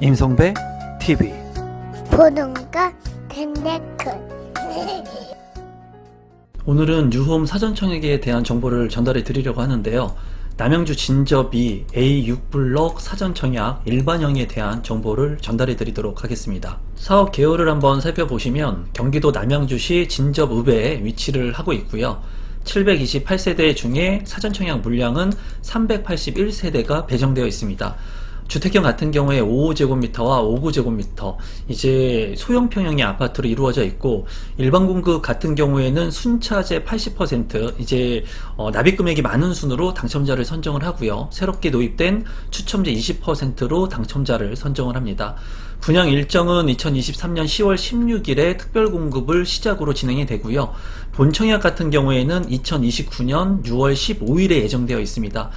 임성배 TV 보는가 텐데크 오늘은 뉴홈 사전청약에 대한 정보를 전달해 드리려고 하는데요. 남양주 진접이 A6블럭 사전청약 일반형에 대한 정보를 전달해 드리도록 하겠습니다. 사업 개요를 한번 살펴보시면 경기도 남양주시 진접읍에 위치를 하고 있고요. 728세대 중에 사전청약 물량은 381세대가 배정되어 있습니다. 주택형 같은 경우에 5제곱미터와 5구제곱미터 이제 소형 평형의 아파트로 이루어져 있고 일반 공급 같은 경우에는 순차제 80% 이제 어, 납입 금액이 많은 순으로 당첨자를 선정을 하고요. 새롭게 도입된 추첨제 20%로 당첨자를 선정을 합니다. 분양 일정은 2023년 10월 16일에 특별 공급을 시작으로 진행이 되고요. 본청약 같은 경우에는 2029년 6월 15일에 예정되어 있습니다.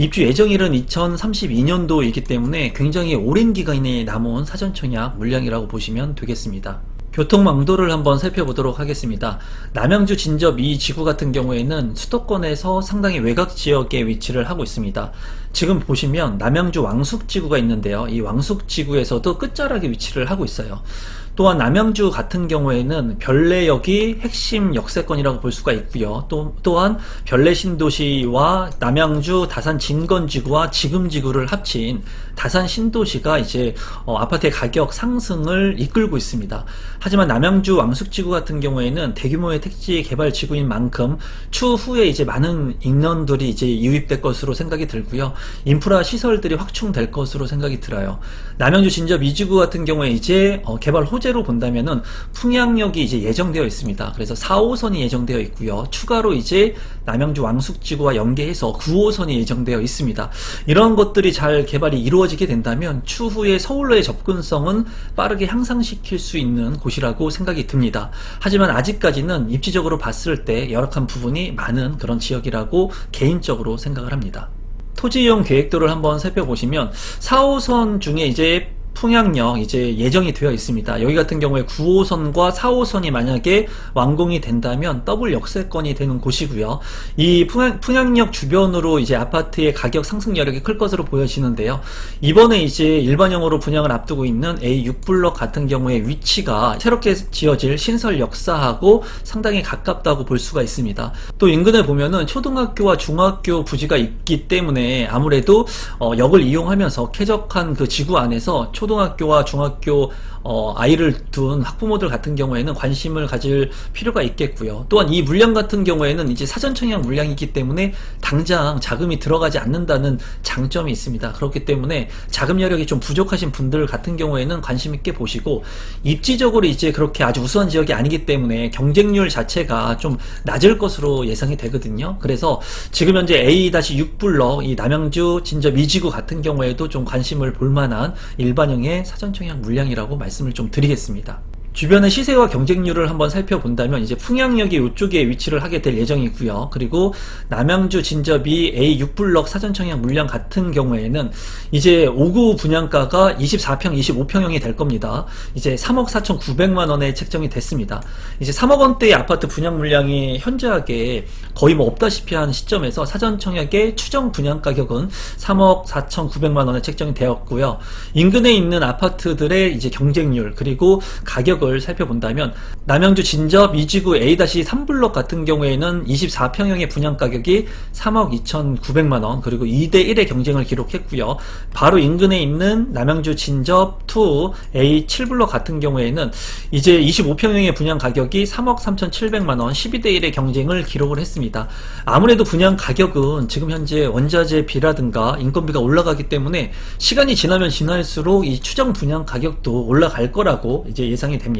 입주 예정일은 2032년도이기 때문에 굉장히 오랜 기간이 남은 사전 청약 물량이라고 보시면 되겠습니다. 교통망도를 한번 살펴보도록 하겠습니다. 남양주 진접 이 지구 같은 경우에는 수도권에서 상당히 외곽 지역에 위치를 하고 있습니다. 지금 보시면 남양주 왕숙지구가 있는데요. 이 왕숙지구에서도 끝자락에 위치를 하고 있어요. 또한 남양주 같은 경우에는 별내역이 핵심 역세권이라고 볼 수가 있고요. 또, 또한 별내 신도시와 남양주 다산 진건지구와 지금지구를 합친 다산 신도시가 이제 어, 아파트의 가격 상승을 이끌고 있습니다. 하지만 남양주 왕숙지구 같은 경우에는 대규모의 택지 개발 지구인 만큼 추후에 이제 많은 인원들이 이제 유입될 것으로 생각이 들고요. 인프라 시설들이 확충될 것으로 생각이 들어요. 남양주 진접 이지구 같은 경우에 이제 어, 개발 호재 로 본다면은 풍양역이 이제 예정되어 있습니다. 그래서 4호선이 예정되어 있고요. 추가로 이제 남양주 왕숙지구와 연계해서 9호선이 예정되어 있습니다. 이런 것들이 잘 개발이 이루어지게 된다면 추후에 서울로의 접근성은 빠르게 향상시킬 수 있는 곳이라고 생각이 듭니다. 하지만 아직까지는 입지적으로 봤을 때 열악한 부분이 많은 그런 지역이라고 개인적으로 생각을 합니다. 토지 이용 계획도를 한번 살펴보시면 4호선 중에 이제 풍양역 이제 예정이 되어 있습니다. 여기 같은 경우에 9호선과 4호선이 만약에 완공이 된다면 더블 역세권이 되는 곳이고요. 이 풍양, 풍양역 주변으로 이제 아파트의 가격 상승 여력이 클 것으로 보여지는데요. 이번에 이제 일반형으로 분양을 앞두고 있는 A6블럭 같은 경우에 위치가 새롭게 지어질 신설 역사하고 상당히 가깝다고 볼 수가 있습니다. 또 인근에 보면은 초등학교와 중학교 부지가 있기 때문에 아무래도 어, 역을 이용하면서 쾌적한 그 지구 안에서 초 등학교와 중학교 어, 아이를 둔 학부모들 같은 경우에는 관심을 가질 필요가 있겠고요. 또한 이 물량 같은 경우에는 이제 사전 청약 물량이기 때문에 당장 자금이 들어가지 않는다는 장점이 있습니다. 그렇기 때문에 자금 여력이 좀 부족하신 분들 같은 경우에는 관심 있게 보시고 입지적으로 이제 그렇게 아주 우수한 지역이 아니기 때문에 경쟁률 자체가 좀 낮을 것으로 예상이 되거든요. 그래서 지금 현재 A-6불러 이 남양주 진접 이지구 같은 경우에도 좀 관심을 볼 만한 일반형 의 사전청약 물량이라고 말씀을 좀 드리겠습니다. 주변의 시세와 경쟁률을 한번 살펴본다면 이제 풍양역이 이쪽에 위치를 하게 될 예정이고요. 그리고 남양주 진접이 A6블럭 사전청약 물량 같은 경우에는 이제 5구 분양가가 24평, 25평형이 될 겁니다. 이제 3억 4,900만 원에 책정이 됐습니다. 이제 3억 원대의 아파트 분양 물량이 현저하게 거의 뭐 없다시피 한 시점에서 사전청약의 추정 분양 가격은 3억 4,900만 원에 책정이 되었고요. 인근에 있는 아파트들의 이제 경쟁률 그리고 가격을 살펴본다면 남양주 진접 이지구 A-3블럭 같은 경우에는 24평형의 분양 가격이 3억 2,900만 원 그리고 2대 1의 경쟁을 기록했고요. 바로 인근에 있는 남양주 진접 2 A7블럭 같은 경우에는 이제 25평형의 분양 가격이 3억 3,700만 원 12대 1의 경쟁을 기록을 했습니다. 아무래도 분양 가격은 지금 현재 원자재 비라든가 인건비가 올라가기 때문에 시간이 지나면 지날수록 이 추정 분양 가격도 올라갈 거라고 이제 예상이 됩니다.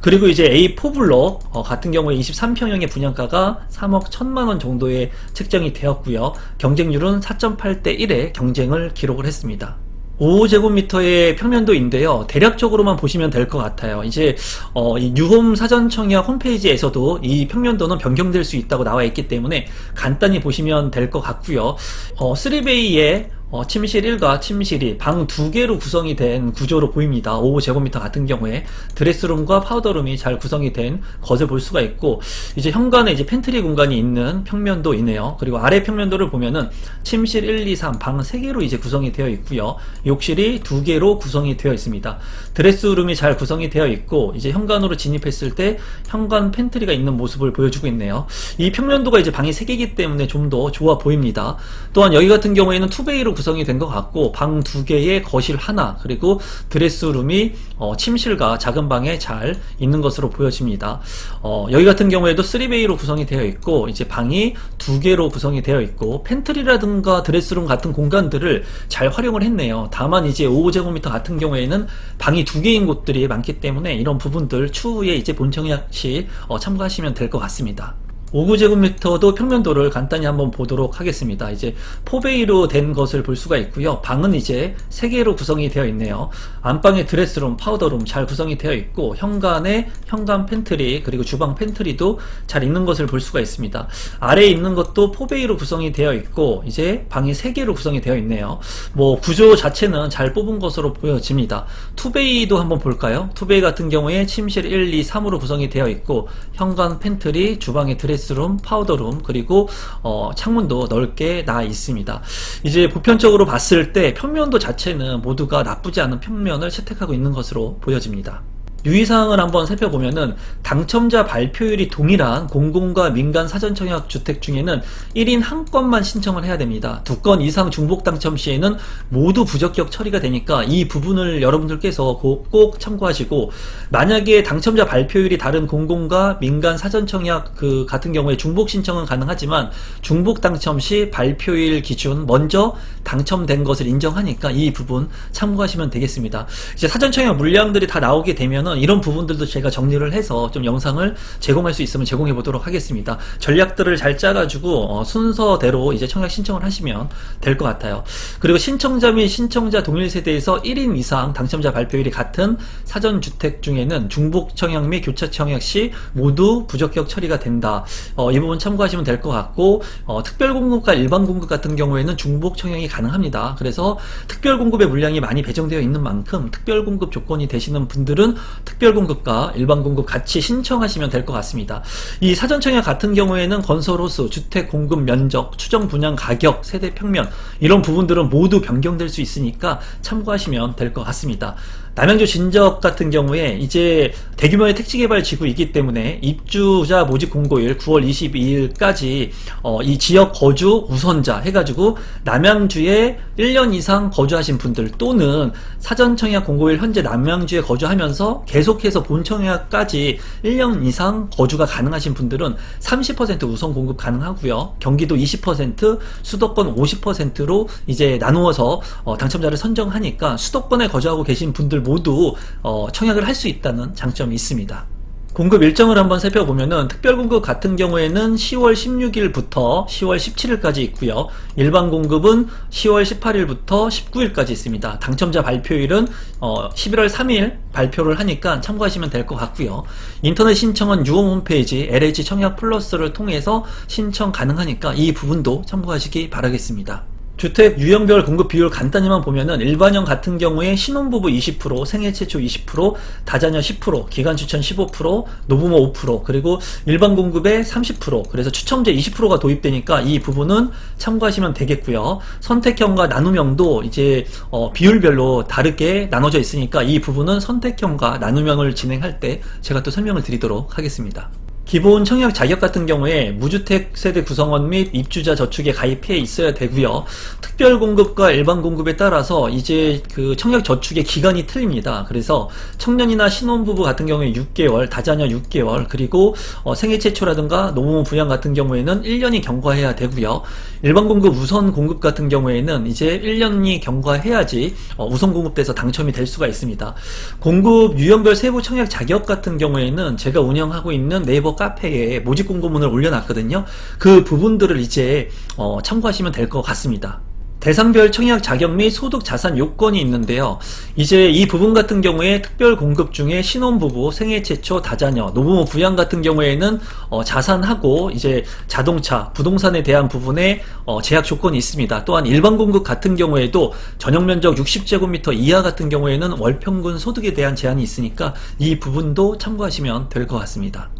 그리고 이제 A4 블럭 어, 같은 경우에 23평형의 분양가가 3억 1천만 원 정도에 책정이 되었고요. 경쟁률은 4.8대 1의 경쟁을 기록을 했습니다. 5제곱미터의 평면도인데요. 대략적으로만 보시면 될 것 같아요. 이제 어, 이 뉴홈 사전청약 홈페이지에서도 이 평면도는 변경될 수 있다고 나와 있기 때문에 간단히 보시면 될 것 같고요. 어, 3베이의 어, 침실 1과 침실 2, 방 두 개로 구성이 된 구조로 보입니다. 5제곱미터 같은 경우에 드레스룸과 파우더룸이 잘 구성이 된 것을 볼 수가 있고 이제 현관에 이제 팬트리 공간이 있는 평면도 있네요. 그리고 아래 평면도를 보면은 침실 1, 2, 3, 방 3개로 이제 구성이 되어 있고요. 욕실이 두 개로 구성이 되어 있습니다. 드레스룸이 잘 구성이 되어 있고 이제 현관으로 진입했을 때 현관 팬트리가 있는 모습을 보여주고 있네요. 이 평면도가 이제 방이 3개이기 때문에 좀 더 좋아 보입니다. 또한 여기 같은 경우에는 투베이로 구성이 된 것 같고 방 두 개에 거실 하나 그리고 드레스룸이 어, 침실과 작은 방에 잘 있는 것으로 보여집니다. 어, 여기 같은 경우에도 3베이로 구성이 되어 있고 이제 방이 두 개로 구성이 되어 있고 팬트리라든가 드레스룸 같은 공간들을 잘 활용을 했네요. 다만 이제 5제곱미터 같은 경우에는 방이 두 개인 곳들이 많기 때문에 이런 부분들 추후에 이제 본청약 시 어, 참고하시면 될 것 같습니다. 5구제곱미터도 평면도를 간단히 한번 보도록 하겠습니다. 이제 포베이로 된 것을 볼 수가 있고요. 방은 이제 3개로 구성이 되어 있네요. 안방에 드레스룸, 파우더룸 잘 구성이 되어 있고 현관에 현관 팬트리 그리고 주방 팬트리도 잘 있는 것을 볼 수가 있습니다. 아래에 있는 것도 포베이로 구성이 되어 있고 이제 방이 3개로 구성이 되어 있네요. 뭐 구조 자체는 잘 뽑은 것으로 보여집니다. 투베이도 한번 볼까요? 투베이 같은 경우에 침실 1, 2, 3으로 구성이 되어 있고 현관 팬트리, 주방에 드레스 룸, 파우더룸 그리고 어, 창문도 넓게 나 있습니다. 이제 보편적으로 봤을 때 평면도 자체는 모두가 나쁘지 않은 평면을 채택하고 있는 것으로 보여집니다. 유의사항을 한번 살펴보면은 당첨자 발표율이 동일한 공공과 민간 사전청약 주택 중에는 1인 한 건만 신청을 해야 됩니다. 두 건 이상 중복 당첨 시에는 모두 부적격 처리가 되니까 이 부분을 여러분들께서 꼭, 꼭 참고하시고 만약에 당첨자 발표율이 다른 공공과 민간 사전청약 그 같은 경우에 중복 신청은 가능하지만 중복 당첨 시 발표일 기준 먼저 당첨된 것을 인정하니까 이 부분 참고하시면 되겠습니다. 이제 사전청약 물량들이 다 나오게 되면은 이런 부분들도 제가 정리를 해서 좀 영상을 제공할 수 있으면 제공해 보도록 하겠습니다. 전략들을 잘 짜가지고 어, 순서대로 이제 청약 신청을 하시면 될 것 같아요. 그리고 신청자 및 신청자 동일 세대에서 1인 이상 당첨자 발표율이 같은 사전 주택 중에는 중복 청약 및 교차 청약 시 모두 부적격 처리가 된다. 어, 이 부분 참고하시면 될 것 같고 어, 특별 공급과 일반 공급 같은 경우에는 중복 청약이 가능합니다. 그래서 특별 공급의 물량이 많이 배정되어 있는 만큼 특별 공급 조건이 되시는 분들은 특별 공급과 일반 공급 같이 신청하시면 될 것 같습니다. 이 사전 청약 같은 경우에는 건설 호수, 주택 공급 면적, 추정 분양 가격, 세대 평면 이런 부분들은 모두 변경될 수 있으니까 참고하시면 될 것 같습니다. 남양주 진적 같은 경우에 이제 대규모의 택지 개발 지구이기 때문에 입주자 모집 공고일 9월 22일까지 어, 이 지역 거주 우선자 해가지고 남양주에 1년 이상 거주하신 분들 또는 사전 청약 공고일 현재 남양주에 거주하면서 계속해서 본 청약까지 1년 이상 거주가 가능하신 분들은 30% 우선 공급 가능하고요. 경기도 20%, 수도권 50%로 이제 나누어서 어, 당첨자를 선정하니까 수도권에 거주하고 계신 분들 모두 어, 청약을 할 수 있다는 장점이 있습니다. 공급 일정을 한번 살펴보면은 특별 공급 같은 경우에는 10월 16일부터 10월 17일까지 있고요. 일반 공급은 10월 18일부터 19일까지 있습니다. 당첨자 발표일은 어, 11월 3일 발표를 하니까 참고하시면 될 것 같고요. 인터넷 신청은 유홈 홈페이지 LH 청약 플러스를 통해서 신청 가능하니까 이 부분도 참고하시기 바라겠습니다. 주택 유형별 공급 비율 간단히만 보면은 일반형 같은 경우에 신혼부부 20%, 생애 최초 20%, 다자녀 10%, 기간 추천 15%, 노부모 5%, 그리고 일반 공급의 30%, 그래서 추첨제 20%가 도입되니까 이 부분은 참고하시면 되겠고요. 선택형과 나눔형도 이제 어, 비율별로 다르게 나눠져 있으니까 이 부분은 선택형과 나눔형을 진행할 때 제가 또 설명을 드리도록 하겠습니다. 기본 청약 자격 같은 경우에 무주택 세대 구성원 및 입주자 저축에 가입해 있어야 되고요. 특별 공급과 일반 공급에 따라서 이제 그 청약 저축의 기간이 틀립니다. 그래서 청년이나 신혼부부 같은 경우에 6개월, 다자녀 6개월, 그리고 어, 생애 최초라든가 노무모 부양 같은 경우에는 1년이 경과해야 되고요. 일반 공급 우선 공급 같은 경우에는 이제 1년이 경과해야지 어, 우선 공급돼서 당첨이 될 수가 있습니다. 공급 유형별 세부 청약 자격 같은 경우에는 제가 운영하고 있는 네이버 카페에 모집 공고문을 올려놨거든요. 그 부분들을 이제 어, 참고하시면 될 것 같습니다. 대상별 청약 자격 및 소득 자산 요건이 있는데요. 이제 이 부분 같은 경우에 특별 공급 중에 신혼부부, 생애 최초 다자녀, 노부모 부양 같은 경우에는 어, 자산하고 이제 자동차, 부동산에 대한 부분에 어, 제약 조건이 있습니다. 또한 일반 공급 같은 경우에도 전용 면적 60제곱미터 이하 같은 경우에는 월 평균 소득에 대한 제한이 있으니까 이 부분도 참고하시면 될 것 같습니다.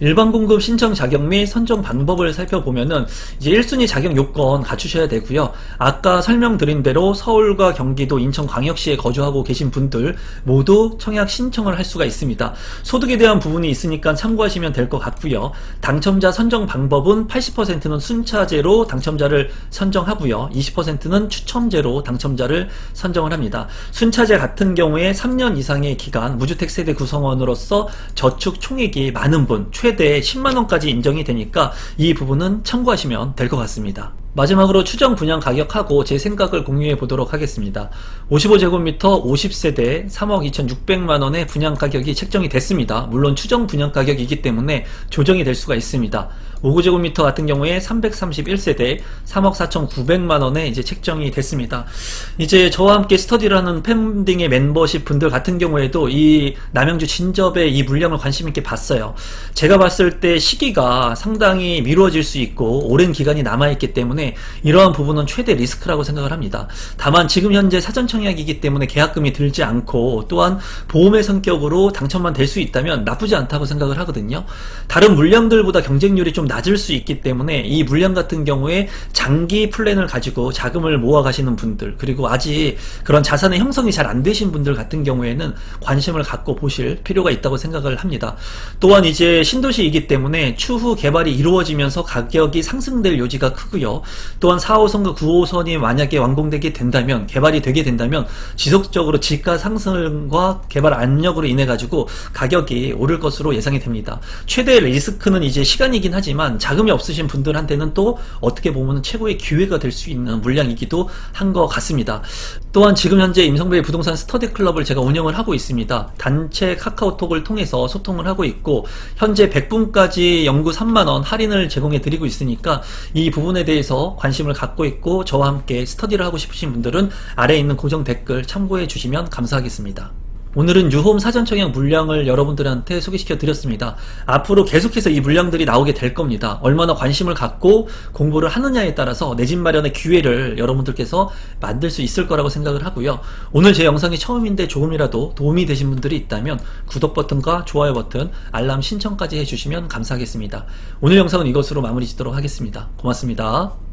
일반 공급 신청 자격 및 선정 방법을 살펴보면은 이제 1순위 자격 요건 갖추셔야 되고요. 아까 설명드린 대로 서울과 경기도 인천 광역시에 거주하고 계신 분들 모두 청약 신청을 할 수가 있습니다. 소득에 대한 부분이 있으니까 참고하시면 될 것 같고요. 당첨자 선정 방법은 80%는 순차제로 당첨자를 선정하고요. 20%는 추첨제로 당첨자를 선정을 합니다. 순차제 같은 경우에 3년 이상의 기간 무주택 세대 구성원으로서 저축 총액이 많은 분 최대 10만 원까지 인정이 되니까 이 부분은 참고하시면 될 것 같습니다. 마지막으로 추정 분양 가격하고 제 생각을 공유해 보도록 하겠습니다. 55제곱미터 50세대 3억 2,600만 원의 분양 가격이 책정이 됐습니다. 물론 추정 분양 가격이기 때문에 조정이 될 수가 있습니다. 59제곱미터 같은 경우에 331세대 3억 4,900만 원에 이제 책정이 됐습니다. 이제 저와 함께 스터디를 하는 팬딩의 멤버십 분들 같은 경우에도 이 남양주 진접의 이 물량을 관심 있게 봤어요. 제가 봤을 때 시기가 상당히 미루어질 수 있고 오랜 기간이 남아있기 때문에 이러한 부분은 최대 리스크라고 생각을 합니다. 다만 지금 현재 사전 청약이기 때문에 계약금이 들지 않고 또한 보험의 성격으로 당첨만 될 수 있다면 나쁘지 않다고 생각을 하거든요. 다른 물량들보다 경쟁률이 좀 낮을 수 있기 때문에 이 물량 같은 경우에 장기 플랜을 가지고 자금을 모아 가시는 분들 그리고 아직 그런 자산의 형성이 잘 안 되신 분들 같은 경우에는 관심을 갖고 보실 필요가 있다고 생각을 합니다. 또한 이제 신도시이기 때문에 추후 개발이 이루어지면서 가격이 상승될 요지가 크고요. 또한 4호선과 9호선이 만약에 완공되게 된다면 개발이 되게 된다면 지속적으로 지가 상승과 개발 압력으로 인해 가지고 가격이 오를 것으로 예상이 됩니다. 최대 리스크는 이제 시간이긴 하지만 자금이 없으신 분들한테는 또 어떻게 보면 최고의 기회가 될 수 있는 물량이기도 한 것 같습니다. 또한 지금 현재 임성배 부동산 스터디 클럽을 제가 운영을 하고 있습니다. 단체 카카오톡을 통해서 소통을 하고 있고 현재 100분까지 연구 3만 원 할인을 제공해 드리고 있으니까 이 부분에 대해서 관심을 갖고 있고 저와 함께 스터디를 하고 싶으신 분들은 아래에 있는 고정 댓글 참고해 주시면 감사하겠습니다. 오늘은 유홈 사전 청약 물량을 여러분들한테 소개시켜 드렸습니다. 앞으로 계속해서 이 물량들이 나오게 될 겁니다. 얼마나 관심을 갖고 공부를 하느냐에 따라서 내 집 마련의 기회를 여러분들께서 만들 수 있을 거라고 생각을 하고요. 오늘 제 영상이 처음인데 조금이라도 도움이 되신 분들이 있다면 구독 버튼과 좋아요 버튼, 알람 신청까지 해주시면 감사하겠습니다. 오늘 영상은 이것으로 마무리 짓도록 하겠습니다. 고맙습니다.